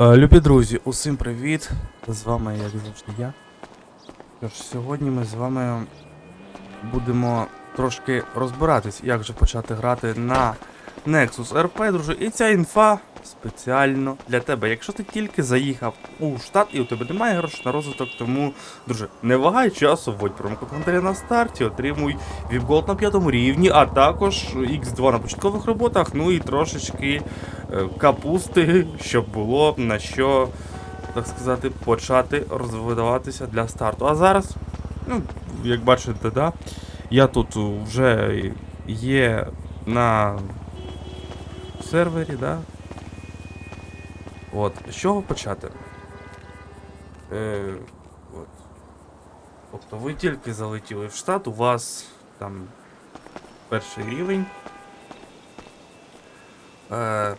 Е, Любі друзі, усім привіт! З вами, як завжди, я. Тож, сьогодні ми з вами будемо трошки розбиратись, як же почати грати на Nexus RP, друже. І ця інфа спеціально для тебе. Якщо ти тільки заїхав у штат і у тебе немає грошей на розвиток, тому, друже, не вагай часу, вводь промокод Андрея на старті, отримуй Gold на п'ятому рівні, а також X2 на початкових роботах, ну і трошечки е, капусти, щоб було на що, так сказати, почати розвиватися для старту. А зараз, ну, як бачите, да, я тут вже є на сервері, да. От, з чого почати? Е, от. Тобто ви тільки залетіли в штат, у вас там перший рівень. Е,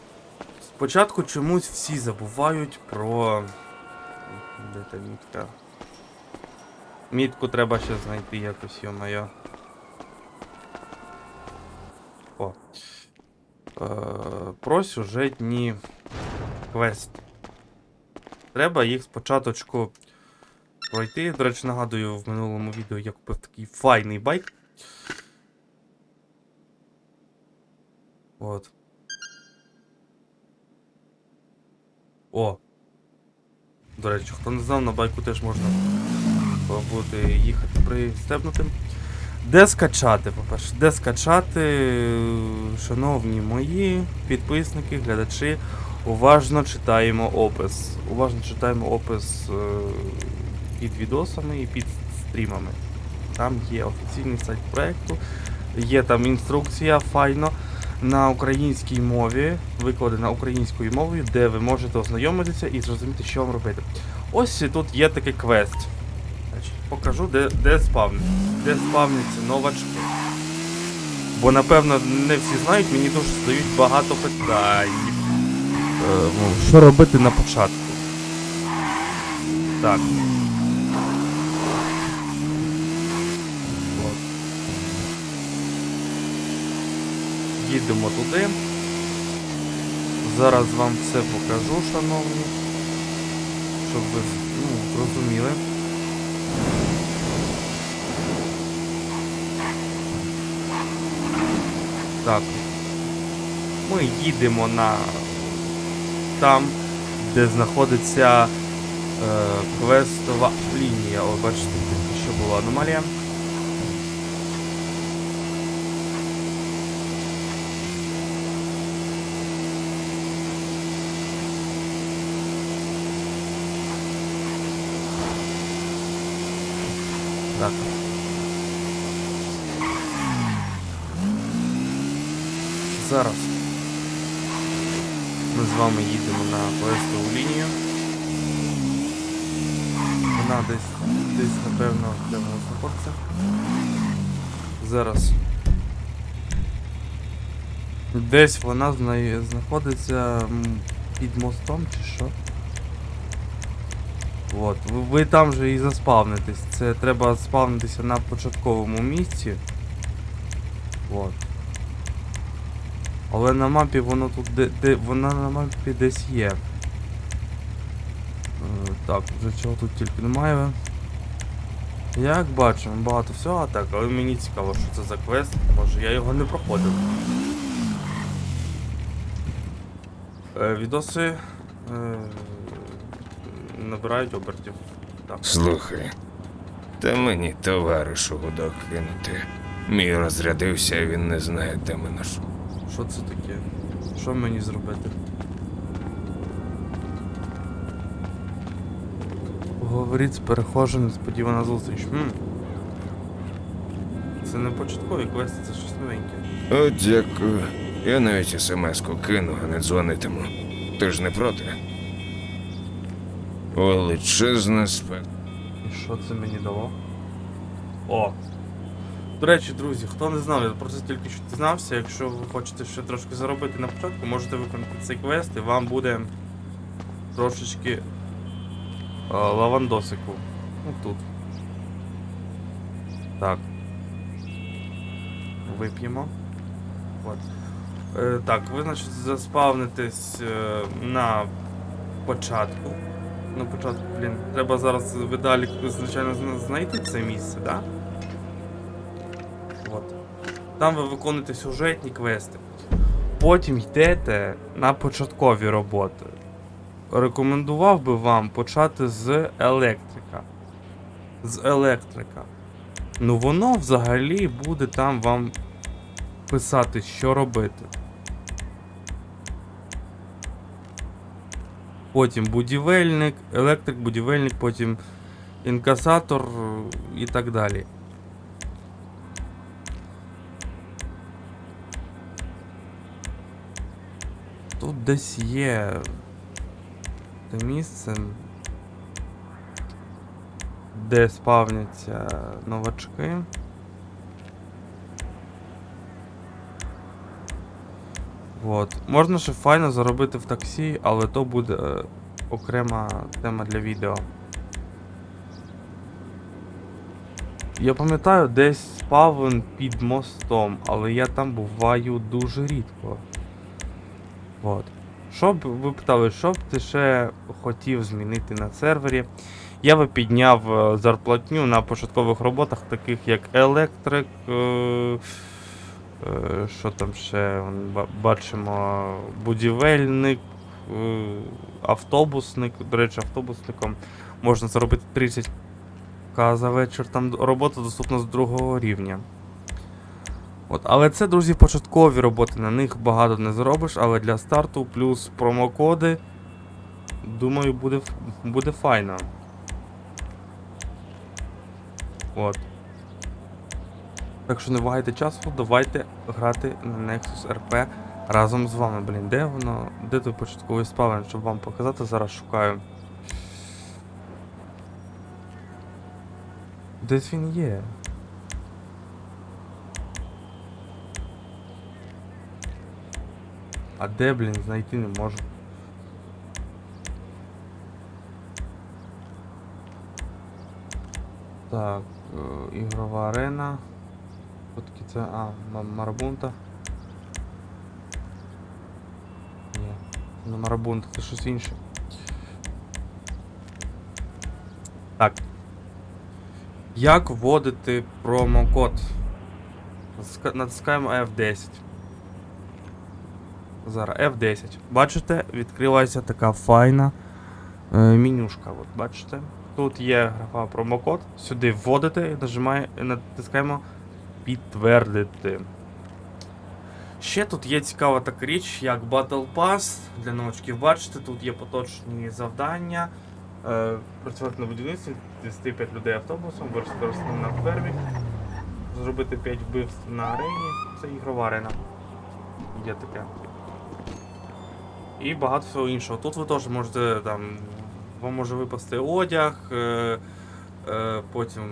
спочатку чомусь всі забувають про. Де та мітка? Мітку треба ще знайти якось, йо-моє. О. Е, про сюжетні квести. Треба їх спочатку пройти. До речі, нагадую, в минулому відео я купив такий файний байк. От. О! До речі, хто не знав, на байку теж можна буде їхати пристебнутим. Де скачати, по-перше, де скачати, шановні мої підписники, глядачі, уважно читаємо опис. Уважно читаємо опис е, під відосами і під стрімами. Там є офіційний сайт проекту, є там інструкція файно на українській мові, викладена українською мовою, де ви можете ознайомитися і зрозуміти, що вам робити. Ось тут є такий квест. Покажу, де, де спавниться. Де спавняться новачки. Бо напевно не всі знають, мені дуже задають багато питань. Е, ну, що робити на початку? Так. Їдемо туди. Зараз вам все покажу, шановні. Щоб ви ну, зрозуміли. Так. Ми їдемо на там, де знаходиться е, квестова лінія. О, бачите, що була аномалія. Так. Зараз ми з вами їдемо на квестову лінію. Вона десь, десь напевно, де вона знаходиться. Зараз. Десь вона знаходиться під мостом чи що. От, ви, ви там же і заспавнитесь. Це треба спавнитися на початковому місці. От. Але на мапі воно тут де, де вона на мапі десь є. Е, так, вже чого тут тільки немає. Як бачимо, багато всього так, але мені цікаво, що це за квест, може я його не проходив. Е, відоси е, набирають обертів. Так. Слухай, та мені товаришу гудок кинути. Мій розрядився, він не знає, де ми наш. Що це таке? Що мені зробити? Говоріть з перехожим, несподівана зустріч. Хм. Це не початкові квести, це щось новеньке. О, дякую. Я навіть смс-ку кину, а не дзвонитиму. Ти ж не проти? Величезна спека. І що це мені дало? О! До речі, друзі, хто не знав, я про тільки що дізнався. Якщо ви хочете ще трошки заробити на початку, можете виконати цей квест і вам буде трошечки а, лавандосику. Ну тут. Так. Вип'ємо. От. Е, так, ви, значить, заспавнитесь е, на початку. На початку, блін, треба зараз видалі, звичайно, знайти це місце, да? Там ви виконуєте сюжетні квести. Потім йдете на початкові роботи. Рекомендував би вам почати з електрика. З електрика. Ну воно взагалі буде там вам писати, що робити. Потім будівельник, електрик, будівельник, потім інкасатор і так далі. Десь є те місце, де спавняться новачки. Вот. Можна ще файно заробити в таксі, але то буде е, окрема тема для відео. Я пам'ятаю, десь спавн під мостом, але я там буваю дуже рідко. От. Що ви питали, що б ти ще хотів змінити на сервері? Я би підняв е, зарплатню на початкових роботах, таких як електрик. Е, е, що там ще бачимо будівельник, автобусник. До речі, автобусником можна заробити 30к за вечір. Там робота доступна з другого рівня. От, але це, друзі, початкові роботи. На них багато не зробиш, але для старту плюс промокоди. Думаю, буде, буде файно. От. Так що не вагайте часу, давайте грати на Nexus RP разом з вами. Блін, де воно? Де той початковий спавен, щоб вам показати, зараз шукаю. Десь він є. А де, блін, знайти не можу. Так, е, ігрова арена. Все-таки це. А, Марабунта. Ні, не Марабунта, це щось інше. Так. Як вводити промокод? Натискаємо F10. Зараз F10. Бачите, відкрилася така файна е, менюшка. От, бачите? Тут є графа промокод. Сюди вводите і нажимає, натискаємо підтвердити. Ще тут є цікава така річ, як Battle Pass для новачків. Бачите, тут є поточні завдання. Е, працювати на будівництві, вести 5 людей автобусом, рослин на фермі, зробити 5 вбивств на арені. Це ігрова арена. Є таке. І багато всього іншого. Тут ви теж можете там. Вам може випасти одяг, е, е, потім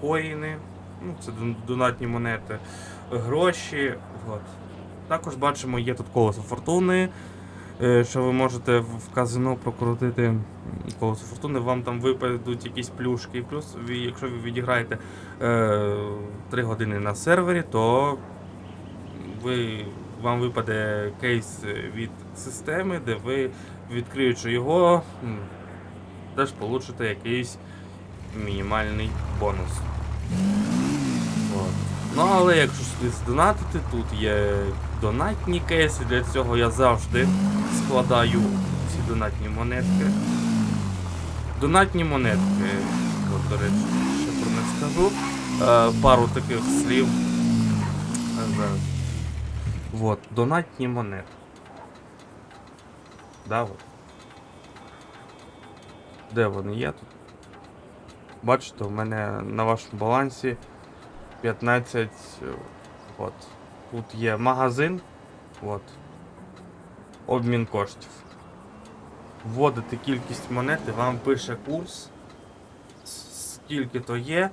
коїни, ну, це донатні монети, гроші. От. Також бачимо, є тут колесо фортуни, е, що ви можете в казино прокрутити колесо фортуни, вам там випадуть якісь плюшки. Плюс, якщо ви відіграєте е, 3 години на сервері, то ви, вам випаде кейс від системи, де ви, відкриючи його, теж получите якийсь мінімальний бонус. От. Ну, але якщо сюди здонатити, тут є донатні кейси, для цього я завжди складаю ці донатні монетки. Донатні монетки, до речі, ще про них скажу. Е, пару таких слів. Е, зараз. Вот, донатні монети. Да, от. Де вони є тут? Бачите, у мене на вашому балансі 15. е, От. Тут є магазин. От. Обмін коштів. Вводите кількість монет вам пише курс. Скільки то є.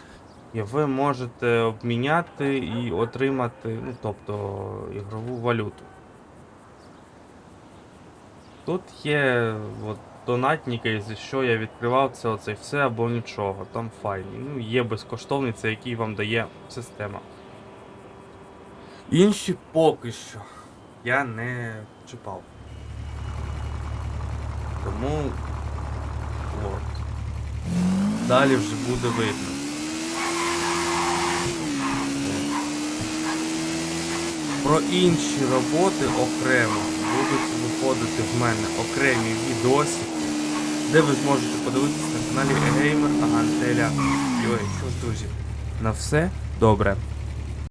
І ви можете обміняти і отримати, ну, тобто, ігрову валюту. Тут є от, донатні кейси, що я відкривав, це оце все або нічого. Там файні. Ну, є безкоштовний, це який вам дає система. Інші поки що я не чіпав. Тому. От. Далі вже буде видно. Про інші роботи окремо будуть виходити в мене окремі відосики, де ви зможете подивитися на каналі Gamer Агантеля. Йой, що ж, друзі, на все добре.